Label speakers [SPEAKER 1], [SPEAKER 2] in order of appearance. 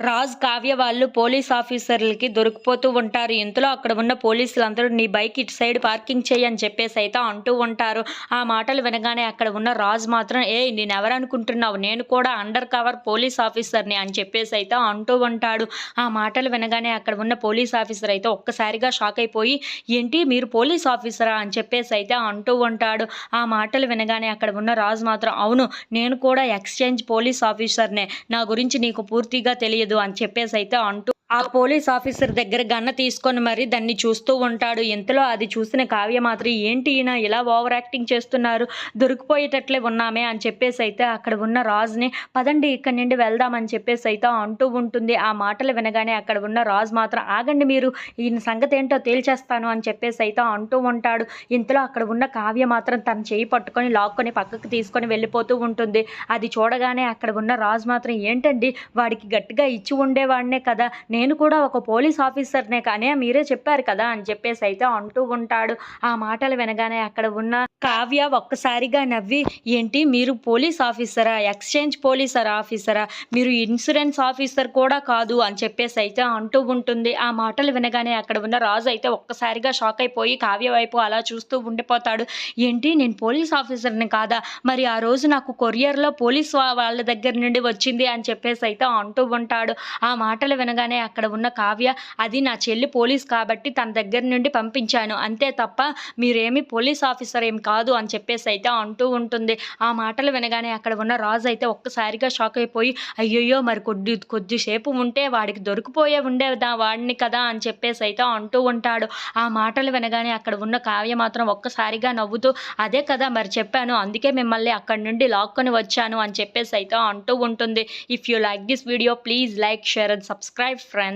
[SPEAKER 1] రాజ్ కావ్య వాళ్ళు పోలీస్ ఆఫీసర్లకి దొరికిపోతూ ఉంటారు. ఇంతలో అక్కడ ఉన్న పోలీసులందరూ నీ బైక్ ఇటు సైడ్ పార్కింగ్ చేయి అని చెప్పేసి అయితే అంటూ ఉంటారు. ఆ మాటలు వినగానే అక్కడ ఉన్న రాజ్ మాత్రం ఏ నేను ఎవరనుకుంటున్నావు నేను కూడా అండర్ కవర్ పోలీస్ ఆఫీసర్ని అని చెప్పేసి అయితే అంటూ ఉంటాడు. ఆ మాటలు వినగానే అక్కడ ఉన్న పోలీస్ ఆఫీసర్ అయితే ఒక్కసారిగా షాక్ అయిపోయి ఏంటి మీరు పోలీస్ ఆఫీసరా? అని చెప్పేసి అయితే అంటూ ఉంటాడు. ఆ మాటలు వినగానే అక్కడ ఉన్న రాజ్ మాత్రం అవును నేను కూడా ఎక్స్చేంజ్ పోలీస్ ఆఫీసర్నే. నా గురించి నీకు పూర్తిగా తెలియదు. అని చెప్పేసి అయితే అంటూ ఆ పోలీస్ ఆఫీసర్ దగ్గర గన్న తీసుకొని మరి దాన్ని చూస్తూ ఉంటాడు. ఇంతలో అది చూసిన కావ్య మాత్రం ఏంటి ఈయన? ఇలా ఓవర్ యాక్టింగ్ చేస్తున్నారు. దొరికిపోయేటట్లే ఉన్నామే అని చెప్పేసి అయితే అక్కడ ఉన్న రాజుని పదండి ఇక్కడి నుండి వెళ్దామని చెప్పేసి అయితే అంటూ ఉంటుంది. ఆ మాటలు వినగానే అక్కడ ఉన్న రాజు మాత్రం ఆగండి మీరు ఈయన సంగతి ఏంటో తేల్చేస్తాను అని చెప్పేసి అయితే అంటూ ఉంటాడు. ఇంతలో అక్కడ ఉన్న కావ్య మాత్రం తన చేయి పట్టుకొని లాక్కొని పక్కకు తీసుకొని వెళ్ళిపోతూ ఉంటుంది. అది చూడగానే అక్కడ ఉన్న రాజు మాత్రం ఏంటండి? వాడికి గట్టిగా ఇచ్చి ఉండేవాడినే కదా. నేను కూడా ఒక పోలీస్ ఆఫీసర్నే కానీ మీరే చెప్పారు కదా అని చెప్పేసి అయితే అంటూ ఉంటాడు. ఆ మాటలు వినగానే అక్కడ ఉన్న కావ్య ఒక్కసారిగా నవ్వి ఏంటి మీరు పోలీస్ ఆఫీసరా? ఎక్స్చేంజ్ పోలీసర్ ఆఫీసరా? మీరు ఇన్సూరెన్స్ ఆఫీసర్ కూడా కాదు అని చెప్పేసి అయితే అంటూ ఉంటుంది. ఆ మాటలు వినగానే అక్కడ ఉన్న రాజు అయితే ఒక్కసారిగా షాక్ అయిపోయి కావ్య వైపు అలా చూస్తూ ఉండిపోతాడు. ఏంటి నేను పోలీస్ ఆఫీసర్ని కాదా? మరి ఆ రోజు నాకు కొరియర్లో పోలీస్ వాళ్ళ దగ్గర నుండి వచ్చింది అని చెప్పేసి అయితే అంటూ ఉంటాడు. ఆ మాటలు వినగానే అక్కడ ఉన్న కావ్య అది నా చెల్లి పోలీస్ కాబట్టి తన దగ్గర నుండి పంపించాను. అంతే తప్ప మీరేమి పోలీస్ ఆఫీసర్ ఏం కాదు అని చెప్పేసి అయితే అంటూ ఉంటుంది. ఆ మాటలు వినగానే అక్కడ ఉన్న రాజు అయితే ఒక్కసారిగా షాక్ అయిపోయి అయ్యయ్యో మరి కొద్ది కొద్దిసేపు ఉంటే వాడికి దొరికిపోయే ఉండేదా వాడిని కదా అని చెప్పేసి అయితే అంటూ ఉంటాడు. ఆ మాటలు వినగానే అక్కడ ఉన్న కావ్య మాత్రం ఒక్కసారిగా నవ్వుతూ అదే కదా మరి చెప్పాను అందుకే మిమ్మల్ని అక్కడి నుండి లాక్కొని వచ్చాను అని చెప్పేసి అయితే అంటూ ఉంటుంది. If you like this video please like share and subscribe